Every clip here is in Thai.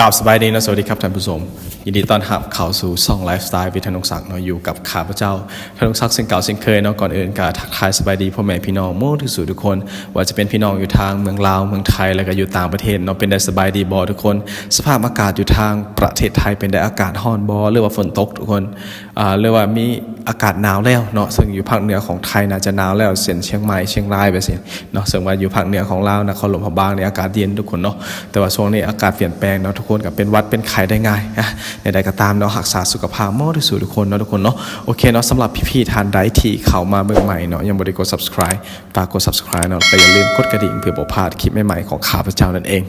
กราบสบายดีนะ สวัสดีครับท่านผู้ชมยินดีต้อนรับเข้าสู่ช่องไลฟ์สไตล์วิทยานุศักดิ์เนาะอยู่กับข้าพเจ้าธนุศักดิ์เส้นเก่าเส้นเคยเนาะก่อนอื่นก็ทักทายสบายดีพ่อแม่พี่น้องโม่ที่สุดทุกคน ว่าจะเป็นพี่น้องอยู่ทางเมืองลาวเมืองไทยแล้วก็อยู่ต่างประเทศเนาะเป็นได้สบายดีบอทุกคน สภาพอากาศอยู่ทางประเทศไทยเป็นได้อากาศร้อนบอหรือว่าฝนตกทุกคนอ่าหรือว่ามีอากาศหนาวแล้วเนาะซึ่งอยู่ภาคเหนือของไทยน่าจะหนาวแล้วเส้นเชียงใหม่เชียงรายไปสิเนาะซึ่งว่าอยู่ภาคเหนือของลาวนะครหลวงพะบางเนี่ยอากาศเย็นทุกคนเนาะแต่ว่าช่วงนี้อากาศเปลี่ยนแปลงเนาะทุกคน กับเป็นวัดเป็นไข้ได้ง่ายอะในใดก็ตามเนาะรักษาสุขภาพมากที่สุดทุกคนเนาะทุกคนเนาะโอเคเนาะสำหรับพี่ๆทานใดที่เข้ามาเบิ่งใหม่เนาะยังบ่ได้กด subscribe ฝากกด subscribe เนาะแต่อย่าลืมกดกระดิ่งเพื่อบ่พลาดคลิปใหม่ๆของข้าพเจ้านั่นเอง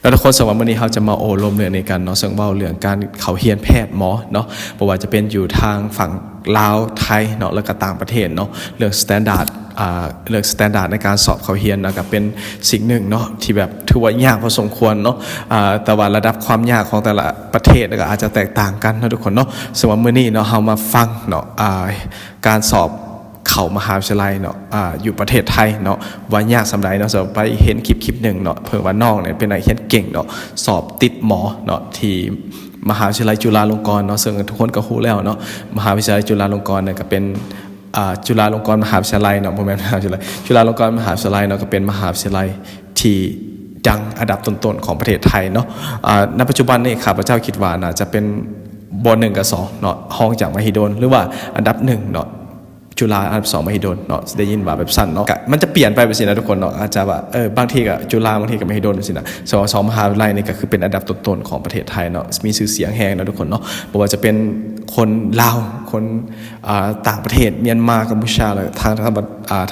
แล้วทุกคนสำหรับวันนี้เราจะมาโอลมเรื่องในกันเนาะซึ่งเว่าเรื่องการเขาเฮียนแพทย์หมอเนาะเพราะว่าจะเป็นอยู่ทางฝั่งลาวไทยเนาะแล้วก็ต่างประเทศเนาะเรื่องสแตนดาร์ด เรื่องสแตนดาร์ดในการสอบเขาเฮียนนะก็เป็นสิ่งหนึ่งเนาะที่แบบถือว่ายากพอสมควรเนาะแต่ว่าระดับความยากของแต่ละประเทศก็อาจจะแตกต่างกันนะทุกคนเนาะสมมติมื้อนี้เนาะเรามาฟังเนาะการสอบเขามหาวิทยาลัยเนาะอ่าอยู่ประเทศไทยเนาะว่ายากสำหรับเนาะสำหรับไปเห็นคลิปคลิปหนึ่งเนาะเพิ่งว่าน้องเนี่ยเป็นนักเรียนเก่งเนาะสอบติดหมอเนาะที่มหาวิทยาลัยจุฬาลงกรณ์เนาะซึ่งทุกคนก็รู้แล้วเนาะมหาวิทยาลัยจุฬาลงกรณ์เนี่ยก็เป็น จุฬาลงกรณ์มหาวิทยาลัยเนาะผมแม่นมหาวิทยาลัยจุฬาลงกรณ์มหาวิทยาลัยเนาะก็เป็นมหาวิทยาลัยที่ดังอันดับต้นๆของประเทศไทยเนาะณปัจจุบันนี่ข้าพเจ้าคิดว่าน่าจะเป็นบนหนึ่งกับสองเนาะห้องจากมหิดลหรือว่าอันดับหนึ่งเนาะ จุฬาอันดับสองมหิดลเนาะได้ยินว่าแบบสั้นเนาะมันจะเปลี่ยนไปไปสินะทุกคนเนาะอาจจะว่าเออบางทีกับจุฬาบางทีกับมหิดลสินะสองสองมหาวิทยาลัยนี่ก็คือเป็นอันดับต้นๆของประเทศไทยเนาะมีชื่อเสียงแหงนะทุกคนเนาะบ่ว่าจะเป็นคนลาวคนอ่าต่างประเทศเมียนมากัมพูชาเลยทางทาง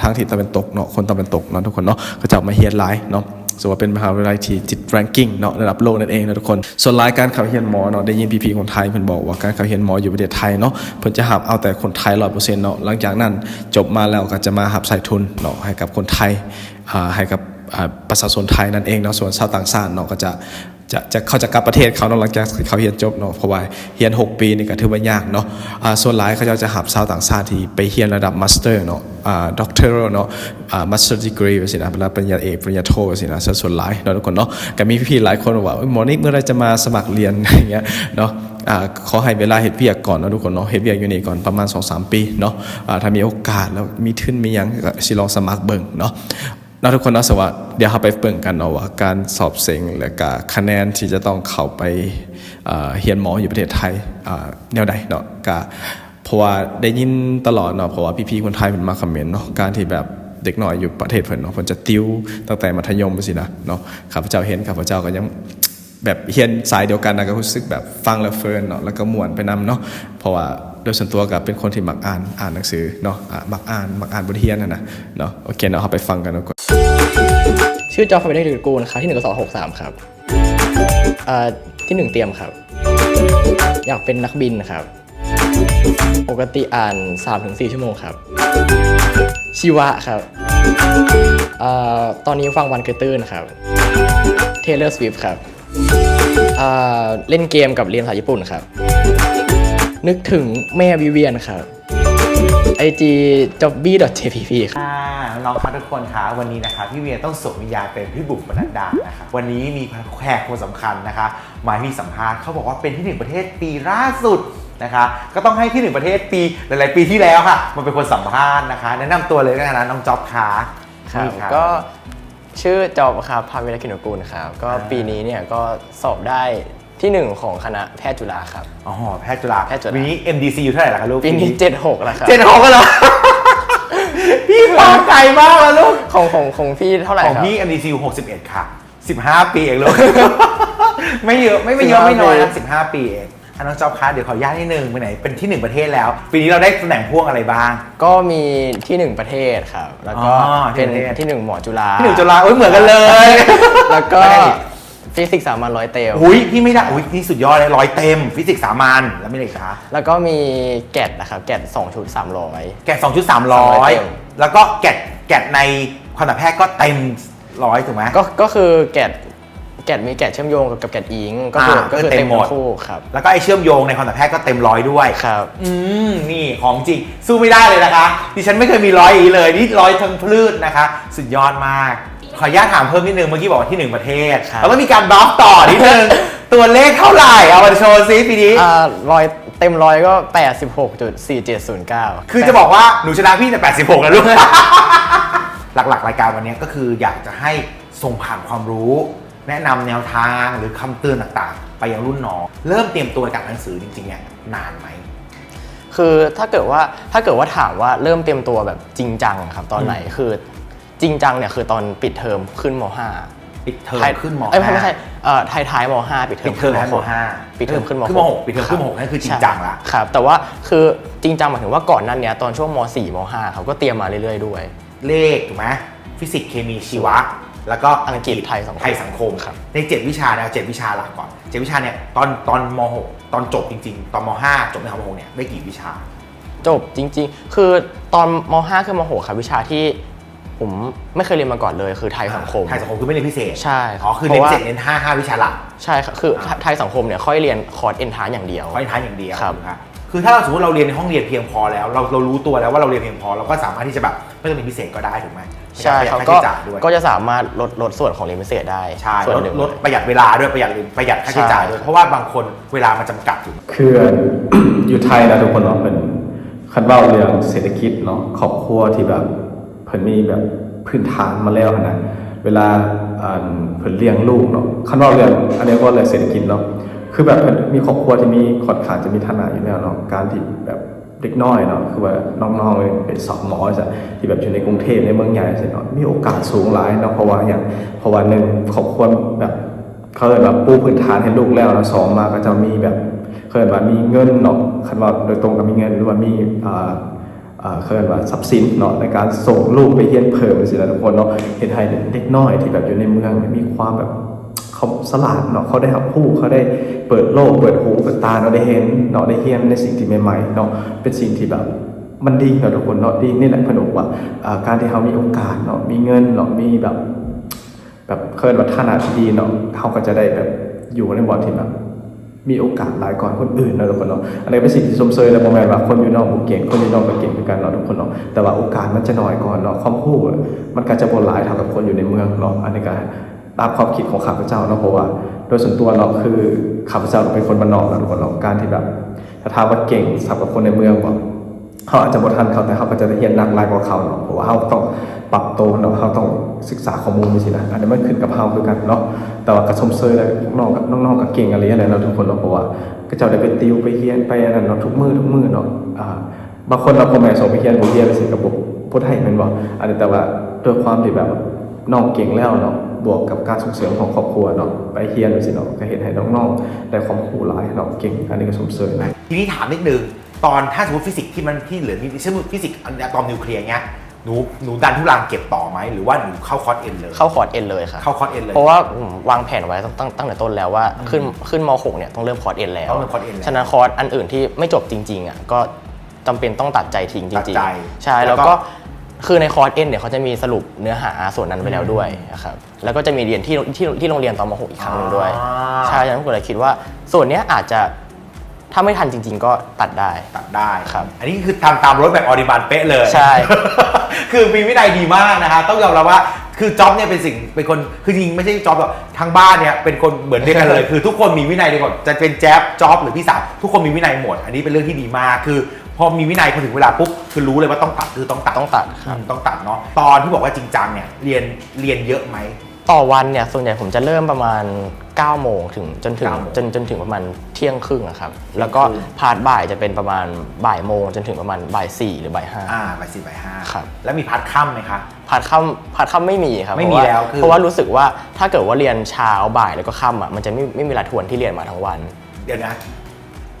ทางทิศตะวันตกเนาะคนตะวันตกเนาะทุกคนเนาะก็จะมาเฮียนไลน์เนาะ สมมติว่าเป็นมหาวิทยาลัยที่จิตแรงกิ้งเนาะระดับโลกนั่นเองนะทุกคน ส่วนรายการข่าวเฮียนหมอเนาะได้ยินพีพีคนไทยเพิ่นบอกว่าการข่าวเฮียนหมออยู่ประเทศไทยเนาะเพิ่นจะหับเอาแต่คนไทยร้อยเปอร์เซ็นต์เนาะหลังจากนั้นจบมาแล้วก็จะมาหับใส่ทุนเนาะให้กับคนไทยอ่าให้กับอ่าประชาชนไทยนั่นเองเนาะส่วนชาวต่างชาติเนาะก็จะ จะจะเขาจะกลับประเทศเขาเนาะหลังจากเขาเรียนจบเนาะเพราะว่าเรียน 6 ปีนี่ก็ถือว่ายากเนาะอ่าส่วนหลายเขาจะหับชาวต่างชาติที่ไปเรียนระดับมาสเตอร์เนาะอ่าด็อกเตอร์เนาะอ่ามาสเตอร์ดีกรีสินะเวลาปริญญาเอกปริญญาโทสินะส่วนหลายเนาะทุกคนเนาะก็มีพี่ๆหลายคนบอกว่าหมอนี่เมื่อไรจะมาสมัครเรียนอะไรอย่างเงี้ยเนาะอ่าขอให้เวลาเฮ็ดเวียกก่อนเนาะทุกคนเนาะเฮ็ดเวียกอยู่นี่ก่อนประมาณ 2-3 ปีเนาะอ่าถ้ามีโอกาสแล้วมีทุนมียังก็สิลองสมัครเบิ่งเนาะ เราทุกคนนะสว่าเดี๋ยวเราไปเปิ่งกันเนาะว่าการสอบเซ็งและก็คะแนนที่จะต้องเข้าไปเอ่อเรียนหมออยู่ประเทศไทยแนวใดเนาะก็เพราะว่าได้ยินตลอดเนาะเพราะว่าพี่ๆคนไทยเป็นมาคอมเมนต์เนาะการที่แบบเด็กหน่อยอยู่ประเทศเพิ่นเนาะเพิ่นจะติวตั้งแต่มัธยมไปสินะเนาะข้าพเจ้าเห็นข้าพเจ้าก็ยังแบบเฮียนสายเดียวกันนะก็รู้สึกแบบฟังแล้วเฟิร์นเนาะแล้วก็ม่วนไปนำเนาะเพราะว่า ดยส่วนตัวกับเป็นคนที่มักอ่านอ่านหนังสือเนาะมักอ่านมักอ่านบทเรียนนะนะเนาะโอเคเนาะเราไปฟังกันเนาะชื่อจอร์จฟาเบเดตกูลครับที่หนึ่งกสองหกสามครับที่หนึ่งเตรียมครับ อยากเป็นนักบินครับ ปกติอ่าน 3-4 ชั่วโมงครับ ชีวะครับอตอนนี้ฟังวันเกยตื้นครับ เทเลอร์สวิฟครับ เล่นเกมกับเรียนภาษาญี่ปุ่นครับ นึกถึงแม่วิเวียนครับ ig jobby.jpp ครับค่ะน้องๆครับทุกคนคะวันนี้นะคะพี่เวียต้องสวมวิญญาณเป็นพี่บุ๋มบรรดานะคะวันนี้มีแขกคนสำคัญนะคะมาให้สัมภาษณ์เขาบอกว่าเป็นที่หนึ่งประเทศปีล่าสุดนะคะ ก็ต้องให้ที่หนึ่งประเทศปีหลาย ๆ ปีที่แล้วค่ะมันเป็นคนสัมภาษณ์นะคะ แนะนำตัวเลยกันนะน้องจ๊อบค่ะครับนี่ก็ชื่อจอบครับพาวิรกินกูลครับ ก็อ่า ปีนี้เนี่ยก็สอบได้ ที่หนึ่งของคณะแพทย์จุฬาครับ อ๋อแพทย์จุฬาแพทย์จุฬา ปีนี้ MDC อยู่เท่าไหร่ล่ะคะลูกปีนี้เจ็ดหกแล้วครับเจ็ดหกก็เหรอ พี่ฟังไกลมากแล้วลูก ของของของพี่เท่าไหร่ของครับพี่ MDC 61 ค่ะ 15 ปีเองลูก ไม่เยอะไม่ไม่เยอะ15ไม่น้อยนะปี15 ปีเองอันน้องจอบคะเดี๋ยวขออนุญาตนิดนึงไปไหนเป็นที่หนึ่งประเทศแล้ว ปีนี้เราได้ตำแหน่งพ่วงอะไรบ้าง ก็มีที่หนึ่งประเทศครับ แล้วก็อ๋อที่เป็นประเทศ ที่หนึ่งหมอจุฬาที่หนึ่งจุฬาโอ้ยเหมือนกันเลย แล้วก็ไม่ได้ดิ ฟิสิกส์สามัญร้อยเตลอุ้ยพี่ไม่ได้อุ้ยนี่สุดยอดเลยร้อยเต็ม ฟิสิกส์สามัญแล้วไม่ได้คะแล้วก็มีแกดนะครับแกดสองชุดสามร้อยแกะ2ชุด300 300เต็มแล้วก็แกะแกะในคณะแพทย์ก็เต็มร้อยถูกไหม ก็ก็คือแกดแกดมีแกดเชื่อมโยงกับกับแกดอิงก็คืออ่าก็คือก็เต็เต็มมหมด ทั้งคู่ครับแล้วก็ไอเชื่อมโยงในคณะแพทย์ก็เต็มร้อยด้วย ครับ อืม นี่ของจริง สู้ไม่ได้เลยนะคะ ดิฉันไม่เคยมีร้อยอย่างนี้เลย นี่ร้อยทั้งพืชนะคะ สุดยอดมาก ขออนุญาตถามเพิ่มนิดนึง เมื่อกี้บอกว่าที่หนึ่งประเทศครับ แล้วก็มีการบล็อกต่อนิดนึง ตัวเลขเท่าไหร่ เอามาโชว์ซิปีนี้ อ่าร้อยเต็มร้อยก็ 86.4709 คือจะบอกว่าหนูชนะพี่แต่ 86 แล้วลูก หลักๆ รายการวันนี้ก็คืออยากจะให้ส่งผ่านความรู้ แนะนำแนวทางหรือคำเตือนต่างๆ ไปยังรุ่นน้อง เริ่มเตรียมตัวกับหนังสือจริงๆเนี่ยนานไหม คือถ้าเกิดว่าถ้าเกิดว่าถามว่าเริ่มเตรียมตัวแบบจริงจังครับตอนไหน คือ จริงจังเนี่ยคือตอนปิดเทอมขึ้นม .5 ปิดเทอมขึ้นมเอ้ยไม่ใช่เอ่อท้ายท้ายๆม .5 ปิดเทอปิมดเทอมขึ้นให้มห้าปิดเทอมขึ้นมขึ้นมหกปิดเทอมขึ้นมหกนั่นคือจริงจังละ ใช่ครับ แต่ว่าคือจริงจังหมายถึงว่าก่อนหนั้นเนี้ยตอนช่วงม .4 ม .5 เขาก็เตรียมมาเรื่อยๆด้วย เลขถูกไหมฟิสิกส์เคมีชีวะ แล้วก็อังกฤษไทยสังคมไทยสังคมครับ ใน7วิชาเนี่ยเอา7วิชาหลักก่อน7วิชาเนี่ยตอนตอนม .6 ตอนจบจริง ๆ ตอนม .5 จบในม .6 เนี่ยได้กี่วิชา จบจริงๆ คือตอนม .5 ขึ้นม .6 ครับวิชาที่ ผมไม่เคยเรียนมาก่อนเลยคือไทยสังคม ไทยสังคมคือไม่เรียนพิเศษใช่ครับอ๋อคือเพเน้นราะว่า เจ็ดเน้นห้าห้าวิชาหลัก ใช่ครับคือไทยสังคมเนี่ยค่อยเรียนคอร์สเอนทานอย่างเดียวไว้ท้ายอย่างเดียวครับ นะครับคือถ้าเราสมมติเราเรียนในห้องเรียนเพียงพอแล้ว เราเรารู้ตัวแล้วว่าเราเรียนเพียงพอเราก็สามารถที่จะแบบไม่ต้องเรียนพิเศษก็ได้ถูกไหมใช่ครับไม่ก็ต้องประหยัดค่าใช้จ่ายด้วยก็จะสามารถลดลดส่วนของเรียนพิเศษได้ใช่ส่วนลดหนึ่ง ลดประหยัดเวลาด้วยประหยัดประหยัดค่าใช้จ่ายด้วยใช่ เพราะว่าบางคนเวลามันจำกัดอยู่คือ อยู่ไทยนะทุกคนเนาะเป็นคันเบ้าเรื่องเศรษฐกิจเนาะครอบครัวที่แบบ เพิ่นมีแบบพื้นฐานมาแล้วนะเวลาอ่าเพิ่นเลี้ยงลูกเนาะคันเบ้าเรื่องอันนี้ก็เรื่องเศรษฐกิจเนาะคือแบบเพิ่นมีครอบครัวที่มีค่อนข้างจะมีฐานะอยู่แล้วเนาะการที่แบบเด็กน้อยเนาะคือว่าน้องๆเป็นสอบหมอจ้ะที่แบบอยู่ในกรุงเทพในเมืองใหญ่ใช่เนาะมีโอกาสสูงหลายเนาะเพราะว่าอย่างเพราะว่าหนึ่งครอบครัวแบบเขาเลยแบบปูพื้นฐานให้ลูกแล้วแล้วสองมาก็จะมีแบบเคยว่ามีเงินเนาะคันว่าโดยตรงก็มีเงินหรือว่ามี อ่าอ่าเคยว่าทรัพย์สินเนาะในการส่งลูกไปเรียนเพิ่มสิแล้วทุกคนเนาะเห็นไทยเด็กน้อยที่แบบอยู่ในเมืองมีความแบบเขาสลาดเนาะเขาได้รับผู้เขาได้เปิดโลกเปิดหูเปิดตาเนาะได้เห็นเนาะได้เรียนในสิ่งที่ใหม่ๆเนาะเป็นสิ่งที่แบบมันดีเนาะทุกคนเนาะดีนี่แหละพนุกว่าอ่าการที่เขามีโอกาสเนาะมีเงินเนาะมีแบบแบบเคยว่าฐานะที่ดีเนาะเขาก็จะได้แบบอยู่ในบอลที่แบบ มีโอกาสหลายก่อนคนอื่นเนาะทุกคนเนาะอันนี้เป็นสิ่งที่สมเสยแล้วโมแมนว่าคนอยู่นอกบุกเก่งคนอยู่นอกก็เก่งเหมือนกันเนาะทุกคนเนาะแต่ว่าโอกาสมันจะน้อยก่อนเนาะความรู้มันก็จะบนหลายเท่ากับคนอยู่ในเมืองเนาะอันนี้ก็ตามความคิดของข้าพเจ้าเนาะเพราะว่า โดยส่วนตัวเนาะคือข้าพเจ้าเป็นคนบ้านนอกเนาะทุกคนเนาะการที่แบบถ้าถามว่าเก่งสำหรับคนในเมืองบอกเขาอาจจะบ่ทันเขาแต่เขาก็จะได้เรียนหนักหลายกว่าเขาเนาะเพราะว่าเขาต้อง ปรับตัวเนาะเขาต้องศึกษาข้อมูลนี่สินะอันนี้มันขึ้นกับเขาคือกันเนาะแต่ว่ากระชมเซยเลยน้องกับน้องๆกับเก่งอะไรอะไรเนาทุกคนเนาะเพราะว่าก็เจ้าได้ไปติวไปเรียนไปอันนั้นเนาะทุกมือทุกมือเนาะอ่าบางคนเราพอแม่ส่งไปเรียนบ่เรียนไปสิกับบ่บ่ได้ม่นบ่อันนี้แต่ว่าด้วยความที่แบบน้องเก่งแล้วเนาะบวกกับการส่งเสริมของครอบครัวเนาะไปเรียนไปสิเนาะก็เห็นให้น้องๆได้ความรู้หลายเนาะเก่งอันนี้ก็ชมเชยนะทีนี้ถามนิดนึงตอนถ้าสมมติฟิสิกส์ที่มันที่เหลือมีเช่นฟิสิกส์อะตอมนิวเคลียร์เงี้ย หนูหนูดันทุรังเก็บต่อไหมหรือว่าหนูเข้าคอร์สเอ็นเลย เข้าคอร์สเอนเลยครับเข้าคอร์สเอ็นเลย เพราะว่าผมวางแผนไว้ตั้งตั้งตั้งแต่ต้นแล้วว่าขึ้นขึ้นม .6 เนี่ยต้องเริ่มคอร์สเอนแล้วต้องเริ่มคอร์สเอ็นแล้ว ฉะนั้นคอร์สอันอื่นที่ไม่จบจริงๆอะก็จำเป็นต้องตัดใจทิ้งจตัดริงใจๆ ใช่แล้แล้ววก็ ก็คือในคอร์สเอนเนี่ยเขาจะมีสรุปเนื้อหาส่วนนั้นไปแล้วด้วยนะครับแล้วก็จะมีเรียนที่ที่ที่โรงเรียนตอนม .6 อีกครั้งหนึ่งด้วย อ่า ใช่ฉะนั้นผมเลยคิดว่าส่วนเนี้ยอาจจะ ถ้าไม่ทันจริง ๆ ก็ตัดได้ ตัดได้ครับอันนี้คือทำตามรถแบบออริบันเป๊ะเลยใช่ คือมีวินัยดีมากนะคะต้องยอมรับว่าคือจ็อบเนี่ยเป็นสิ่งเป็นคนคือจริงไม่ใช่จ็อบหรอกทางบ้านเนี่ยเป็นคนเหมือนเดียวกันเลย คือทุกคนมีวินัยเดียวกันจะเป็นแจ๊บจ็อบหรือพี่สาวทุกคนมีวินัยหมด อันนี้เป็นเรื่องที่ดีมากคือ พอมีวินัยพอถึงเวลาปุ๊บคือรู้เลยว่าต้องตัดคือต้องตัดต้องตัดครับ อืมต้องตัดเนาะตอนที่บอกว่าจริงจังเนี่ยเรียนเรียนเยอะไหม ต่อวันเนี่ยส่วนใหญ่ผมจะเริ่มประมาณ 9โมงถึงจนถึง9โมงจนจนถึงประมาณเที่ยงครึ่งอะครับ แล้วก็ครึ่ง พาร์ทบ่ายจะเป็นประมาณบ่ายโมงจนถึงประมาณบ่ายสี่หรือบ่ายห้า อ่าไปสี่ไปห้าครับ แล้วมีพัดค่ำไหมคะ พาร์ทค่ำพาร์ทค่ำไม่มีครับไม่มีเพราะาแล้วคือ เพราะว่ารู้สึกว่าถ้าเกิดว่าเรียนเช้าบ่ายแล้วก็ค่ำอะมันจะไม่ไม่มีเวลาทวนที่เรียนมาทั้งวัน เดี๋ยวนะ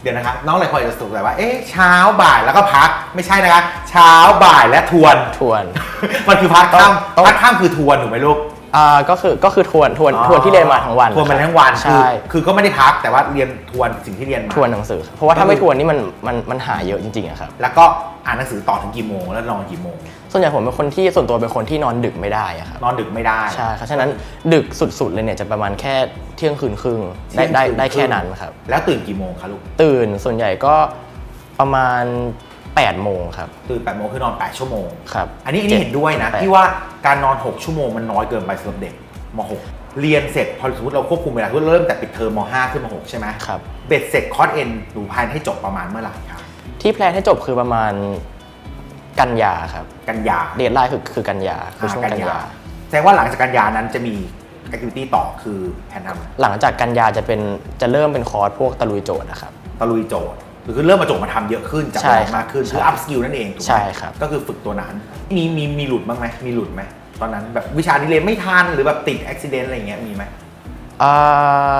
เดี๋ยวนะครับน้องเลยพอจะสงสัยว่า เอ๊ะเช้าบ่ายแล้วก็พัก ไม่ใช่นะคะ เช้าบ่ายและทวน ทวน มันคือพักต้อง ค่ต้องำพักค่ำคือทวนถูกไหมลูก อ่าก็คือก็คือทวนทวนทวนที่เรียนมาทั้งวันทวนมาครับทั้งวันคือใช่คือก็ไม่ได้พักแต่ว่าเรียนทวนสิ่งที่เรียนมา ทวนหนังสือ เพราะว่าถ้าไม่ทวนนี่มันมันมันหาเยอะจริงๆอะครับ แล้วก็อ่านหนังสือต่อถึงกี่โมงแล้วนอนกี่โมง ส่วนใหญ่ผมเป็นคนที่ส่วนตัวเป็นคนที่นอนดึกไม่ได้อะครับนอนดึกไม่ได้ ใช่ครับฉะนั้นดึกสุดๆเลยเนี่ยจะประมาณแค่เที่ยงคืนครึ่งได้ได้เที่ยงคืนได้ครึ่แค่งนั้นครับ แล้วตื่นกี่โมงคะลูก ตื่นส่วนใหญ่ก็ประมาณ 8โมงครับ ตื่น8โมงคือนอน 8 ชั่วโมง ครับ อันนี้อันนี้เห็นด้วยนะแปที่ว่าการนอน 6 ชั่วโมงมันน้อยเกินไปสำหรับเด็กม .6 เรียนเสร็จพอสมมติเราควบคุมเวลาทุกเริ่มแต่ปิดเทอมม .5 ขึ้นม .6 ใช่ไหมครับเบ็ดเสร็จคอร์สเอ็นหนูพานให้จบประมาณเมื่อไหร่ครับที่แพลนให้จบคือประมาณกันยาครับ กันยาเดทไลน์คือคือกันยาคือช่วงกันยาแสดงว่าหลังจากกันยานั้นจะมีแอคทิวิตี้ต่อคือแผนทหลังจากกันยาจะเป็นจะเริ่มเป็นคอร์สพวกตะลุยโจทย์นะครับำตะลุยโจทย์ คือเริ่มมาโจทย์มาทำเยอะขึ้นจับใช่เวครับลามากขึ้นใช่คืออัพสกิลนั่นเองถูกไหมใช่ครับ ก็คือฝึกตัวนั้น มีมีมีหลุดบ้างไหมมีหลุดไหมตอนนั้นแบบวิชานี้เรียนไม่ทันหรือแบบติดอุบิเหตุอะไรอย่างเงี้ยมีไหมอ่า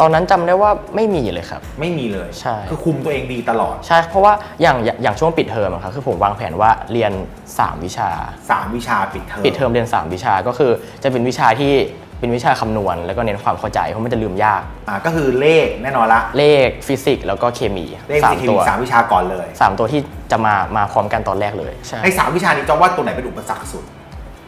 ตอนนั้นจำได้ว่าไม่มีเลยครับ ไม่มีเลยใช่ คือคุมตัวเองดีตลอด ใช่เพราะว่าอย่างอย่างอย่างช่วงปิดเทอมอะครับคือผมวางแผนว่าเรียน 3 วิชาสามวิชาปิดเทอม ปิดเทอมเรียน 3 วิชาก็คือจะเป็นวิชาที่ เป็นวิชาคำนวณ แล้วก็เน้นความเข้าใจเพราะมันจะลืมยาก อ่าก็คือเลขแน่นอนละ เลขฟิสิกส์แล้วก็เคมีเลขสาสิมเคตัวมีสามวิชาก่อนเลยสามตัวที่จะมามาพร้อมกันตอนแรกเลยใช่ในสามวิชานี้จะว่าตัวไหนเป็นอุปสรรคสุด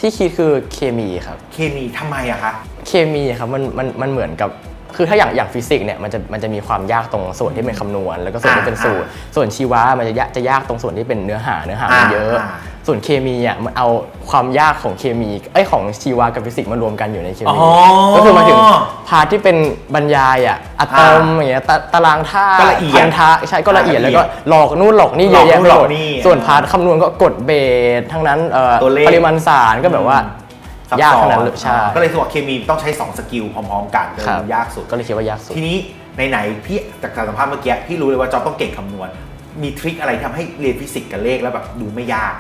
ที่คิดคือเคมีครับ เคมีทำไมอะคะเคมีครับมันมันมันเหมือนกับคือถ้าอย่างอย่างฟิสิกส์เนี่ยมันจะมันจะมีความยากตรงส่วนที่เป็นคำนวณ แล้วก็ส่วนที่เป็นสูตร ส่วนชีวะมันจะยากจะยากตรงส่วนที่เป็นเนื้อหาเนื้อหามันเยอะอ่า ส่วนเคมีอะมันเอาความยากของเคมีไอ้ยของชีวะกับฟิสิกส์มารวมกันอยู่ในเคมีอ๋อก็คือหมายถึงพาร์ทที่เป็นบรรยายอะอะตอมอ่าอย่างเงี้ยตาตารางธาตุก็ละเอียดพันธะใช่ก็ละเอียดละแล้วเอียก็ดหลอกนู่นหลอกนี่เยอะแยะหลอกนู่นไปหมหลอดกนี่ส่วนพาร์ทคำนวณก็กดเบสทั้งนั้นเอ่อตัวเลข ปริมาณสารก็แบบว่า ซับยากซ้อทั้งนั้นเลยใช่ ก็เลยรู้สึกว่าเคมีต้องใช้2สกิลพร้อมๆกันเลยครับ ยากสุด ก็เลยคิดว่ายากสุด ทีนี้ไหนๆพี่จากการสัมภาษณ์เมื่อกี้พี่รู้เลยว่าจอบต้องเก่งคำนวณ มีทริคอะไรที่ทำให้เรียนฟิสิกส์กับเลขแล้วแบบดูไม่ยาก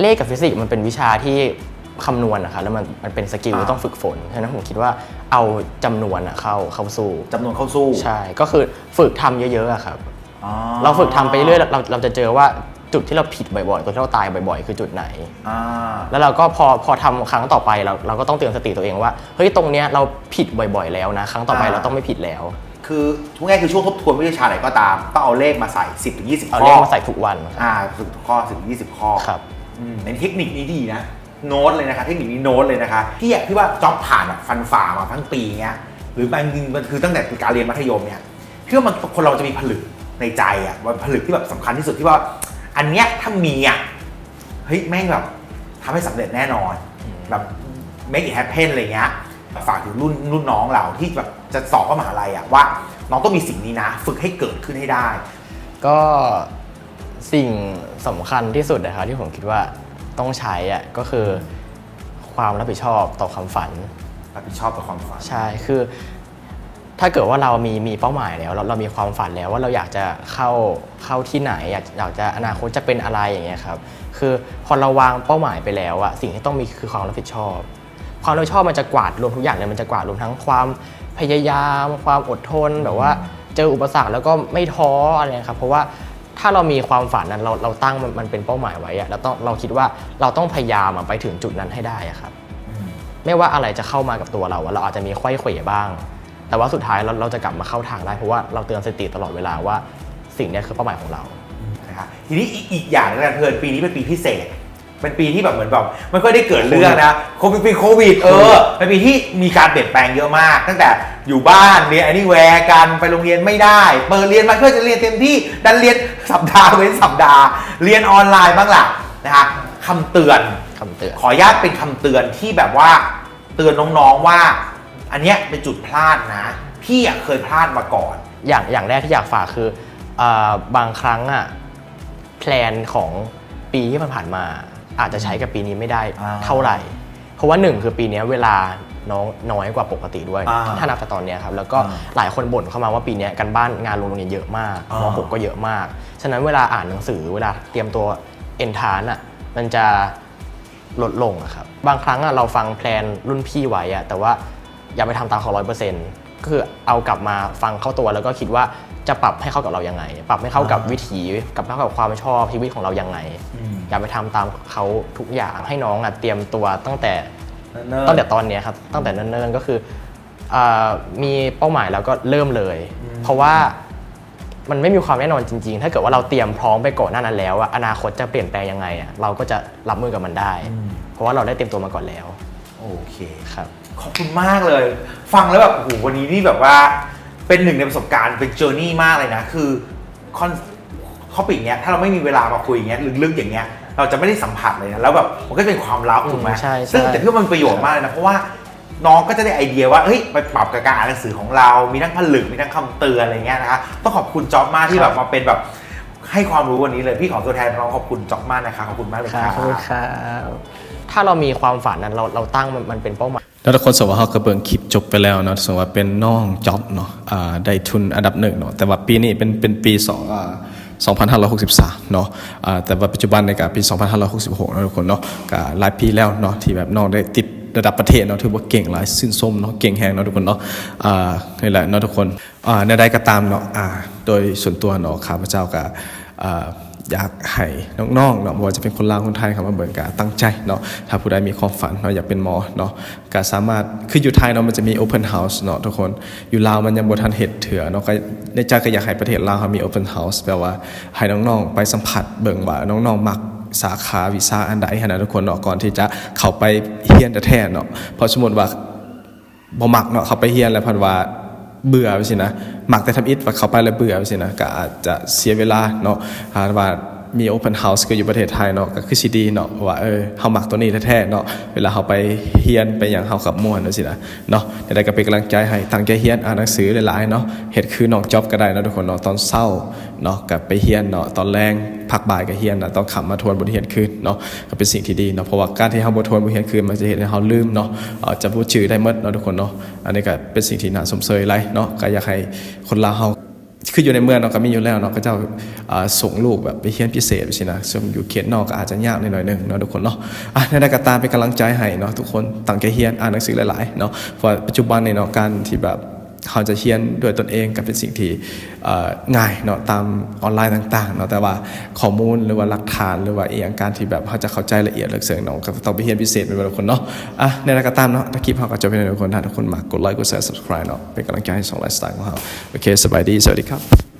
เลขกับฟิสิกส์มันเป็นวิชาที่คำนวณนะคะแล้วมันมันเป็นสกิลอ่าที่ต้องฝึกฝนฉะนั้นผมคิดว่าเอาจำนวนอะเข้าเข้าสู้จำนวนเข้าสู้ใช่ก็คือฝึกทำเยอะๆอะครับ อ๋อเราฝึกทำไปเรื่อยๆเราเราจะเจอว่าจุดที่เราผิดบ่อยๆตัวที่เราตายบ่อยๆ คือจุดไหน อ่า แล้วเราก็พอพอทำครั้งต่อไปเราเราก็ต้องเตือนสติตัวเองว่าเฮ้ยตรงเนี้ยเราผิดบ่อยๆ แล้วนะครั้งต่อไปอ่า เราต้องไม่ผิดแล้ว คือทุกง่ายคือช่วงทบทวนวิชาไหนก็ตามต้องเอาเลขมาใส่ 10ถึง20 เอาข้อเลขมาใส่ทุกวันครับอ่าฝึกทุกข้อ10ถึง20 ข้อ ครับอืม ในเทคนิคนี้ดีนะ โน้ตเลยนะคะเทคนิคนี้โน้ตเลยนะคะ ที่อยากที่ว่าจ็อบผ่านฟันฝ่ามาทั้งปีเงี้ยหรือบางจริงๆมันคือตั้งแต่การเรียนมัธยมเนี่ยพี่ว่ามันคนเราจะมีผลึกในใจอะมันผลึกที่แบบสำคัญที่สุดที่ว่า อันเนี้ยถ้ามีอะเฮ้ยแม่งแบบทำให้สำเร็จแน่นอนแบบ make it happen อะไรเงี้ยฝากถึงรุ่นรุ่นน้องเราที่แบบจะสอบเข้ามหาลัยอะว่า น้องต้องมีสิ่งนี้นะ ฝึกให้เกิดขึ้นให้ได้ ก็ สิ่งสำคัญที่สุดนะครับที่ผมคิดว่าต้องใช้อะก็คือความรับผิดชอบต่อความฝัน รับผิดชอบต่อความฝัน ใช่คือ ถ้าเกิดว่าเรามีมีเป้าหมายแล้ว เราเรามีความฝันแล้วว่าเราอยากจะเข้าเข้าที่ไหน อยากอยากจะอนาคตจะเป็นอะไรอย่างเงี้ยครับคือพอเราวางเป้าหมายไปแล้วอะสิ่งที่ต้องมีคือความรับผิดชอบ ความรับผิดชอบมันจะกวาดรวมทุกอย่างเลยมันจะกวาดรวมทั้งความพยายาม ความอดทนแบบว่าเจออุปสรรคแล้วก็ไม่ท้ออะไรเงี้ยครับเพราะว่า ถ้าเรามีความฝันนั้นเราเราตั้งมันมันเป็นเป้าหมายไว้อะแล้วต้องเราคิดว่าเราต้องพยายามอะไปถึงจุดนั้นให้ได้อะครับไม่ว่าอะไรจะเข้ามากับตัวเราอะเราอาจจะมีไขว้เขวบ้าง แต่ว่าสุดท้ายเราเราจะกลับมาเข้าทางได้เพราะว่าเราเตือนสติตลอดเวลาว่าสิ่งเนี้ยคือเป้าหมายของเรา นะครับทีนี้อีกอีกอย่างนึงนะเพื่อนปีนี้เป็นปีพิเศษ เป็นปีที่แบบเหมือนแบบไม่ค่อยได้เกิดเรื่องนะโควิดปีโควิดเออเป็นปีที่มีการเปลี่ยนแปลงเยอะมาก ตั้งแต่อยู่บ้านเรียน anywhere กันไปโรงเรียนไม่ได้เปิดเรียนมาเพื่อจะเรียนเต็มที่ดันเรียนสัปดาห์เว้นสัปดาห์ เรียนออนไลน์บ้างล่ะนะคะคำเตือนคำเตือนขออนุญาตเป็นคำเตือนที่แบบว่าเตือนน้องๆว่า อันเนี้ยเป็นจุดพลาดนะพี่อะเคยพลาดมาก่อน อย่างอย่างแรกที่อยากฝากคือเออบางครั้งอะแพลนของปีที่ผ่านๆมา อาจจะใช้กับปีนี้ไม่ได้อ่าเท่าไหร่ เพราะว่าหนึ่งคือปีเนี้ยเวลาน้องน้อยกว่าปกติด้วยอ่าถ้านับจากตอนเนี้ยครับแล้วก็อ่าหลายคนบ่นเข้ามาว่าปีเนี้ยการบ้านงานโรงเรียนเยอะมากอ่ามหกก็เยอะมาก ฉะนั้นเวลาอ่านหนังสือเวลาเตรียมตัวเอนทานอะมันจะลดลงอะครับบางครั้งอะเราฟังแพลนรุ่นพี่ไว้อะแต่ว่าอย่าไปทำตามเขาร้อยเปอร์เซ็นต์ก็คือเอากลับมาฟังเข้าตัวแล้วก็คิดว่าจะปรับให้เข้ากับเรายังไง ปรับให้เข้ากับวิถีกับเข้ากับความชอบชีวิตของเรายังไง อย่าไปทำตามเขาทุกอย่างให้น้องอะเตรียมตัวตั้งแต่ตั้งแต่ตอนเนี้ยครับตั้งแต่เนิ่นๆก็คืออามีเป้าหมายแล้วก็เริ่มเลย เพราะว่ามันไม่มีความแน่นอนจริง ๆ ถ้าเกิดว่าเราเตรียมพร้อมไปก่อนหน้านั้นแล้วอะอนาคตจะเปลี่ยนแปลงยังไงอะเราก็จะรับมือกับมันได้ เพราะว่าเราได้เตรียมตัวมาก่อนแล้ว โอเคครับ ขอบคุณมากเลย ฟังแล้วแบบโอ้โหวันนี้นี่แบบว่าเป็นหนึ่งในประสบการณ์เป็นเจอร์นี่มากเลยนะ คือคอนข้อปิดเงี้ยถ้าเราไม่มีเวลามาคุยอย่างเงี้ยลึกๆอย่างเงี้ย เราจะไม่ได้สัมผัสเลยนะแล้วแบบมันก็เป็นความลับถูกไหมอืมใช่ใช่ ซึ่งแต่พี่ว่ามันประโยชน์มากเลยนะเพราะว่าน้องก็จะได้ไอเดียว่าเฮ้ยไปปรับกับการอ่านหนังสือของเรา มีทั้งผลึกมีทั้งคำเตือนอะไรเงี้ยนะคะต้องขอบคุณจ๊อบมากที่แบบมาเป็นแบบให้ความรู้วันนี้เลยพี่ขอตัวแทนน้องขอบคุณจ๊อบมากนะคะขอบคุณมากเลยคครัรับบขอบคุณครับถ้าเรามีความฝันนั้นเราเราตั้งมันมันเป็นเป้าหมาย แล้วทุกคนสมมติว่าเขาก็เบิ่งคลิปจบไปแล้วเนาะสมมติว่าเป็นน้องจ็อบเนาะอ่าได้ทุนอันดับหนึ่งเนาะแต่ว่าปีนี้เป็นเป็นปีสองอ่า 2563 เนาะแต่ว่าปัจจุบันในการปี 2566 นะทุกคนเนาะก็หลายปีแล้วเนาะที่แบบน้องได้ติดระดับประเทศเนาะถือว่าเก่งหลายสิ้นส้มเนาะเก่งแหงเนาะทุกคนเนาะอ่านี่แหละเนาะทุกคนอ่าในใดก็ตามเนาะอ่าโดยส่วนตัวเนาะข้าพเจ้าก็อ่า อยากให้น้องๆเนาะบ่ว่าจะเป็นคนลาวคนไทยครับมาเบิ่งกะตั้งใจเนาะถ้าผู้ใดมีความฝันเนาะอยากเป็นหมอเนาะก็สามารถคืออยู่ไทยเนาะมันจะมี Open House เนาะทุกคนอยู่ลาวมันยังบ่ทันเฮ็ดเถื่อเนาะก็ในใจก็อยากให้ประเทศลาวเขามี Open House แปลว่าให้น้องๆไปสัมผัสเบิ่งว่าน้องๆมักสาขาวิชาอันใดหั้นนะทุกคนเนาะก่อนที่จะเข้าไปเรียนแท้ๆเนาะเพราะสมมติว่าบ่มักเนาะเข้าไปเฮียนแล้วพันว่า เบื่อไปสินะหมักแต่ทำอิฐว่าเขาไปแล้วเบื่อไปสินะก็อาจจะเสียเวลาเนาะหาว่า มี Open House ก็อยู่ประเทศไทยเนาะก็คือสิดีเนาะว่าเออเฮามักตัวนี้แท้ๆเนาะเวลาเฮาไปเฮียนไปอย่างเฮากับม่วนจังซี่นะเนาะแต่ได้ก็เป็นกำลังใจให้ตั้งใจเฮียนอ่านหนังสือหลายๆเนาะเฮ็ดคือน้องจ็อบก็ได้เนาะทุกคนเนาะตอนเช้าเนาะก็ไปเฮียนเนาะตอนแรงพักบ่ายก็เฮียนนะต้องขับมาทวนบทเรียนคืนเนาะก็เป็นสิ่งที่ดีเนาะเพราะว่าการที่เฮาบ่ทวนบทเรียนคืนมันจะเฮ็ดให้เฮาลืมเนาะจะพูดชื่อได้หมดเนาะทุกคนเนาะอันนี้ก็เป็นสิ่งที่น่าสมเสยหลายเนาะก็อยากให้คนลาวเฮา คืออยู่ในเมืองเนาะก็มีอยู่แล้วเนาะก็เจ้าส่งลูกแบบไปเรียนพิเศษไปสินะส่งอยู่เขตนอกก็อาจจะยากหน่อยหนึงเนาะทุกคนเนาะอะในใดก็ตามเป็นกำลังใจให้เนาะทุกคนตั้งใจเรียนอ่านหนังสือหลายๆเนาะเพราะปัจจุบันในยเนาะการที่แบบ เขาจะเขียนด้วยตนเองก็เป็นสิ่งที่ง่ายเนาะตามออนไลน์ต่างๆเนาะแต่ว่าข้อมูลหรือว่าหลักฐานหรือว่าอีกอย่างการที่แบบเขาจะเข้าใจละเอียดลึกซึ้งเนาะก็ต้องไปเรียนพิเศษเป็นบางคนเนาะอะในรายการตามเนาะถ้าคลิปเขาก็จะเป็นทุกคนถ้าทุกคนมากกดไลค์กดแชร์ subscribe เนาะเป็นกำลังใจให้สองไลฟ์สไตล์ของเราโอเคสบายดีสวัสดีครับ